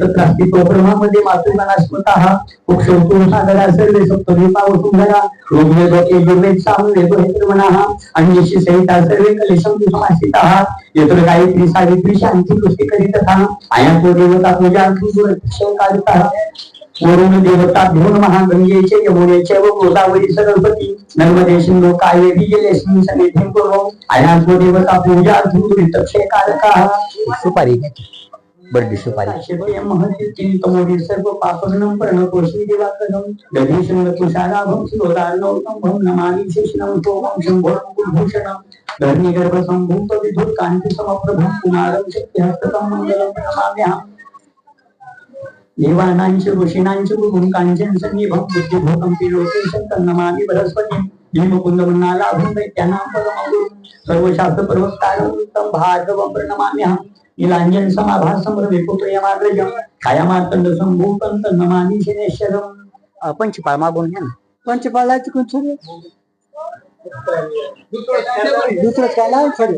तत्रास्तित्व ब्रह्मामध्ये स्वतः स्मृतः सागरा सर्वे अन्यशी सहिता सर्वे यत्र गायत्री सावित्री शांती कृषी करीतथा आया तो देवता पूजा वरुण देवता यमुनेचे व गोदावरी सरस्वती. नर्मदे सिंधू कावेरी जलेस्मिन् सन्निधिं कुर्वं तो देवता पूजा कारकः सुपारी. बर्डी सुपारी मङ्गलं नमाम्यहम् गुरुं कांचन सन्निभं बुद्धिभोगं पिलोके शंकर नमामि बृहस्पती भीमकुंद मन्नालाभं दैत्यानां परमगुरुं सर्वशास्त्र पर्वतारं भार्गवं प्रणमाम्यहम् नीलांजन समाभासं रविपुत्रयमाग्रजं छायामार्तंड संभूतं नमामि शनेश्वरम् अ, पंचपाळ मागून घ्या ना पंचपाळाची कोण सर दुसरं काय लावून सर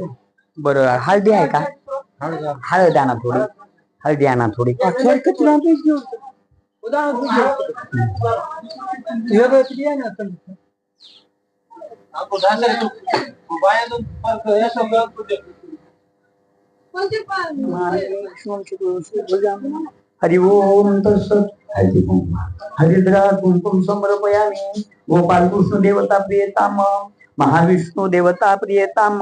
बरं हळदी आहे का हळद आणा थोडी हळदी आणा थोडी सर किती लांब घेऊ हरि ओम तत्सत. हरिद्रा कुंकुम समर्पयामि. गोपाल कृष्ण देवता प्रियताम. महाविष्णू देवता प्रियताम.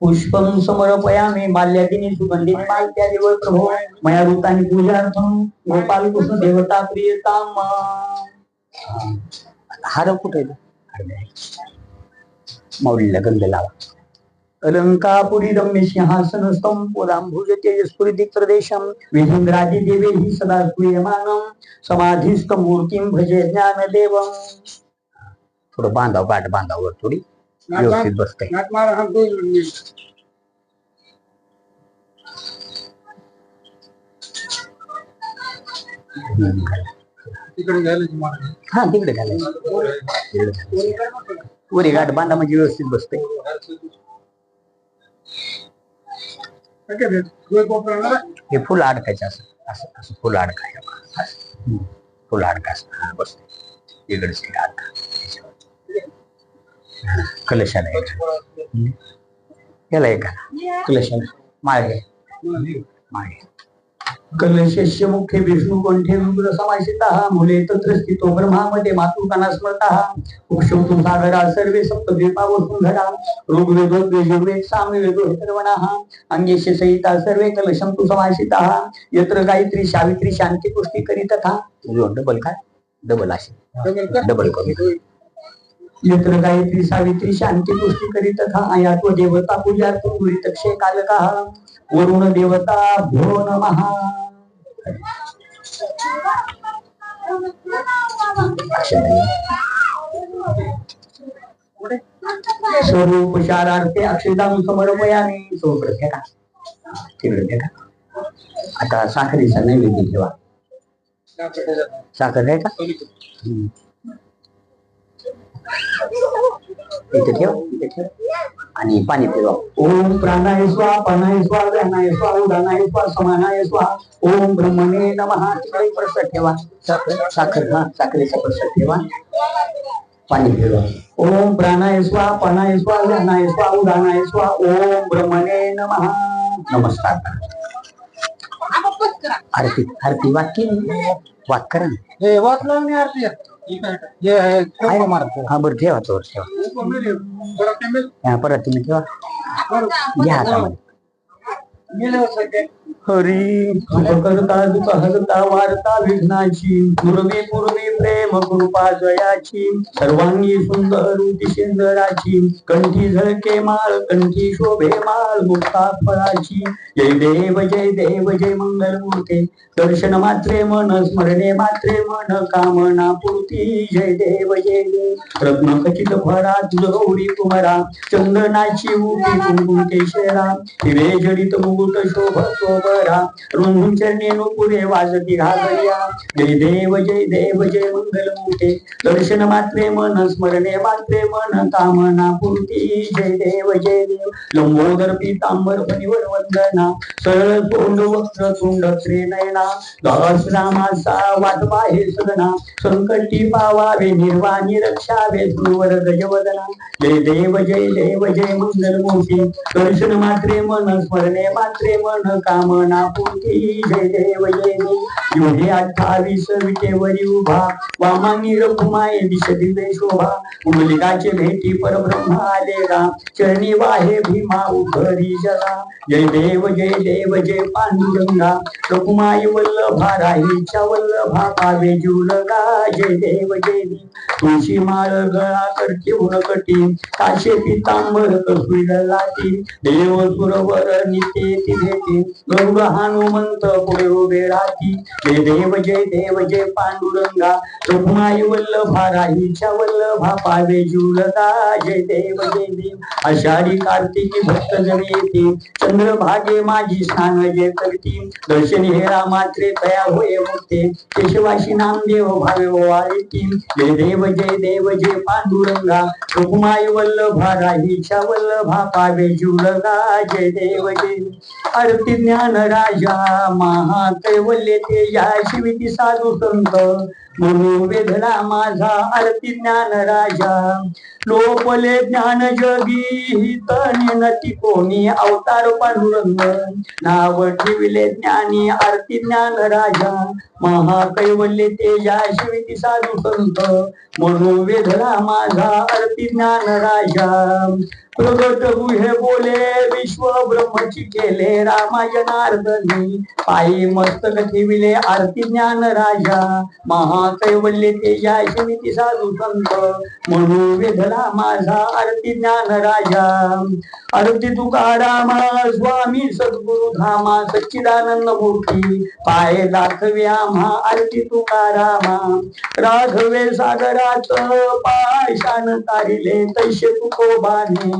पुष्पं समर्पयामि. माल्यादिनी सुगंधिनी मालत्यादिव प्रभो. मया ऋतानि पूजार्थं. गोपाल कृष्ण देवता प्रियताम. हार कुठे? मौलीला गंध लावा. अलङ्कापुरीदं सिंहासनस्थं पुराम्भुज तेजस्फुरिदिप्रदेशं विधिन्द्रादिदेवैः सदा स्तूयमानं भजे थोडी व्यवस्थित बसते बांधा व्यवस्थित बसते हे फुल अडकायचं असं असं असं फुल अडकायचं असं. फुल अडकायचं हा बसते. इकडेच ते अडका. कलशाला एक. याला एक. कलशाला. माळे माळे कलशस्य मुखे विष्णु कंठे रुद्र समासितः मुले तत्र स्थितो ब्रह्मामध्ये मातृकाना स्मृतः उक्षोतु सागरा सर्वे सप्तद्वीपा वसुंधरा ऋग्वेदो यजुर्वेद सामवेदो हितर्वणः अंगेश सहिता सर्वे कलशं तु समासितः यत्र गायत्री सावित्री शांती पुष्टी करीतथा डबल काय डबल असे डबल करून यत्र गायत्री सावित्री शांती पुष्टी करीतथा आयात्व देवता पूजार्थं गुरितक्षे कालकः. वरुण देवता भ्यो नमः. स्वरूपचारार्थे अक्षदां समर्पयामि. सोप्रत्य का? तिकडे ठेका आता साखरेचा नैवेद्य ठेवा. साखर आहे का. इथे ठेव इथे ठेव. आणि पाणी पिवा ओम प्राणाय स्वा पानाय स्वा व्यानाय स्वा उदानाय स्वा समानाय स्वा. ओम ब्रह्मणे नमः तिकडे प्रसाद ठेवा. साखर साखर हा साखरेचा प्रसाद ठेवा. पाणी पिवा ओम प्राणाय स्वा पानाय स्वा व्यानाय स्वा उदानाय स्वा. ओम ब्रह्मणे नमः. नमस्कार. आरती आरती वाक्य. वाक करा. हे वाच लावून आरती? हे आहे? हा बरं ठेवा तोवर ठेवा. हा, परत तुम्ही ठेवा. घ्या हातामध्ये हरी करता दुःख हरता वार्ता विघ्नाची. पूर्वी पूर्वी प्रेम कृपा जयाची सर्वांगी सुंदर रूपी सुंदराची कंठी झळके माळ कंठी शोभे माळ मुक्ता फळाची. जय देव जय देव जय मंगल मूर्ते दर्शन मात्रे मन स्मरणे मात्रे मन कामना पूर्ती. जय देव जय देव. रत्न खचित फळात गौरी कुमारा चंदनाची उभी कुंकुम केशरा. हिरे जडित मुकुट शोभ शोभ करा रुंधून चरणी नुपुरे वाजती घालया जय देव जय देव जय मंगल मूर्ते दर्शन मात्रे मन स्मरणे मात्रे मन कामना पूर्ती जय देव जय देव. लंबोदर पीतांबर फणीवर वंदना सरळ तोंड वक्र तुंड श्रीनयना दास रामाचा वाट पाहे सदना संकटी पावावे निर्वाणी रक्षावे ध्रुवर गजवदना. जय देव जय देव जय मंगल मूर्ती दर्शन मात्रे मन स्मरणे मात्रे मन कामना पूर्ती जय देव जय देव. योगे अठ्ठावीस विटेवरी उभा वामानी रघुमाये दिश शोभा उमलिकाचे भेटी परब्रह्म आले राम चरणी वाहे भीमा उभरी जला. जय देव जय देव जय पांडुरंगा. रघुमाई वल्लभा राहीच्या वल्लभा पावे जुलगा. जय देव जय देव. तुळशी माळ गळा करते उनकटी काशे पितांबर कसुई लाटी देव सुरवर निते ती भेटी. गरुड हनुमंत पुढे उभे राहती. जय देव जय देव जय पांडुरंगा. तुम्हाई वल्लभा राहीच्या वल्लभा पावे जुलगा जय देव जय देव आषाढी कार्तिकी भक्त जण येते. चंद्रभागे माझी स्थान जय करती. दर्शन हे रामात्रे तया होय मुक्ते. केशवाशी नामदेव भावे ओवाळती जय देव जय देव जय पांडुरंगा. रुक्माई वल्लभा राहीच्या वल्लभा पावे जुलगा जय देव जय. आरती ज्ञान राजा महाकैवल्य या शिविती साधू संत. वेधला माझा आरती ज्ञान राजा. लोपले ज्ञान जगी नती कोणी अवतार पांडुरंग. नाव ठेविले ज्ञानी आरती ज्ञान राजा. महाकैवल्य ते शिविती साधू संत मनोवेधला माझा अर्पी ज्ञान राजा प्रगट गुहे बोले विश्व ब्रह्मची केले रामायणार्दनी पायी मस्तक ठेविले आरती ज्ञान राजा महाकैवल्य ते शिविती साधू संत म्हणून वेधला माझा आरती ज्ञान राजा आरती तुकारामा स्वामी सद्गुरु धामा सच्चिदानंद मूर्ती. पाय दाखव्या आम्हा आरती तुकारामा राघवे सागरात पाशान तारिले तैसे तुकोबाने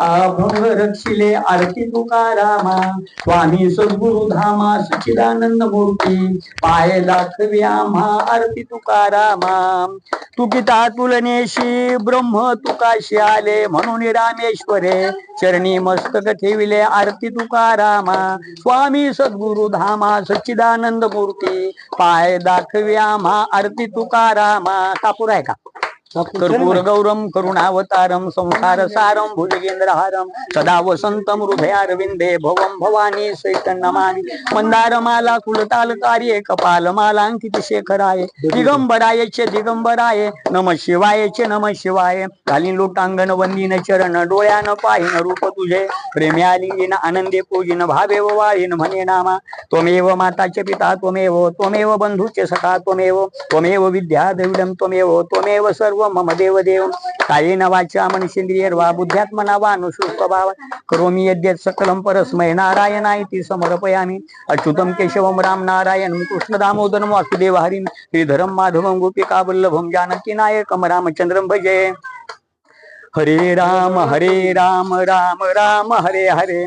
अभंग रक्षिले आरती तुकारामा स्वामी सद्गुरु धामा सच्चिदानंद मूर्ती. पाय दाखवी आम्हा आरती तुकारामा तुकिता तुलनेशी ब्रह्म तुकाशी आले म्हणून रामेश्वरे चरणी मस्तक ठेविले आरती तुकारामा स्वामी सद्गुरु धामा सच्चिदानंद मूर्ती. पाय दाखवी आम्हा आरती तुकारामा. कापूर आहे का? कर्पूर गौरम करुणावतारम संसार सारम भुजगेंद्रहारम सदा वसंतम हृदयारविंदे भवम भवानी चैतन्यमानी मंदार माला कुलताल कार्ये कपाल मालांकित शेखराय दिगंबराय चे दिगंबराय नम शिवाय चे नम शिवाय। घालीन लोटांगण वंदीन चरण डोळ्यान पाहिन रूप तुझे। प्रेमे आलिंगीन आनंदे पूजिन भावे वाळीन म्हणे नामा। त्वमेव माताचे पिता त्वमेव त्वमेव बंधूचे सखा त्वमेव त्वमेव विद्या द्रविडम त्वमेव त्वमेव सर्व मम देव देव. कायेन वाचा मनसेंद्रिय वा बुद्ध्यात्मना वा अनुष्ठभाव करोमि सकलम सकलं नारायणा नारायणाय समर्पयामि. अच्युतं केशवं राम नारायण कृष्ण दामोदरं वासुदेव हरिम श्रीधरम माधवं गोपिका वल्लभम जानकी नायकं रामचंद्रम भजे. हरे राम हरे राम राम राम हरे हरे.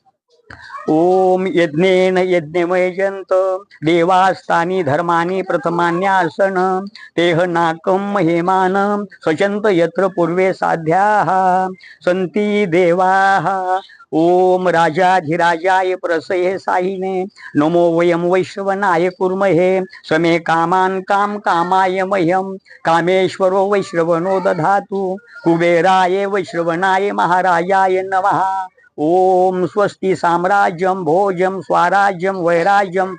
ओम यज्ञेन यज्ञमय जंत देवास्तानी धर्मानी प्रथमान्यासन तेह नाकम हेमान सचंत यत्र पूर्वे साध्याः सन्ति देवाः। ओम राजाधिराजाय प्रसये साहिने नमो वयं वैश्वनाय कुर्महे समे कामान काम कामाय मह्यं कामेश्वरो वैश्रवणो दधातु कुबेराय वैश्रवणाय महाराजाय नमः। ओम स्वस्ति साम्राज्यं भोजं स्वराज्यं वैराज्यं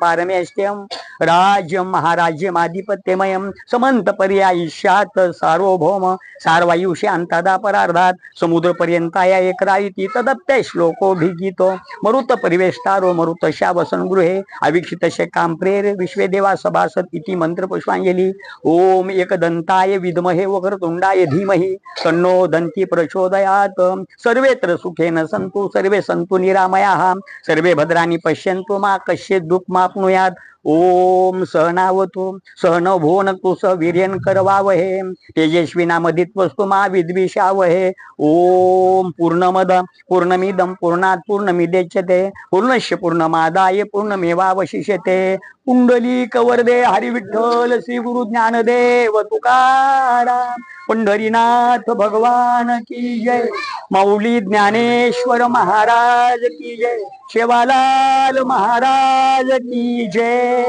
राज्यम महाराज्यम आधिपत्यमयम समंत पर्यायिष्यात सार्वभौम सार्वायु अंतादा परार्धात समुद्र पर्यंताया तदप्य श्लोको श्लोकोभिगीतो मरुत परिवेष्टारो मरुत शावसन गृहे काम प्रेर विश्वे देवा सभासद इति मंत्र पुष्पांजली ओम एकदंताय विद्महे वक्रतुंडाय धीमहि तन्नो दंती प्रचोदयात सर्वेत्र सुखेन सन्तु सर्वे संतु निरामया। सर्वे भद्राणि पश्यन्तु मा कश्य दुःख मापनुयात ओम सहनावतो सहन भुवनतु स वीर्यन करवावहे। तेजस्विनामधित्वस्तु मा विद्विषावहे। ओम पूर्णमद पूर्णमिदं पूर्णात् पूर्णमिदेच्यते पूर्णस्य पूर्णमादाय पूर्णमेवावशिष्यते। कुंडली कवर्दे हरिविठ्ठल श्री गुरु ज्ञानदेव तुकाराम। पंढरीनाथ भगवान की जय. मौली ज्ञानेश्वर महाराज की जय. शेवालाल महाराज की जय.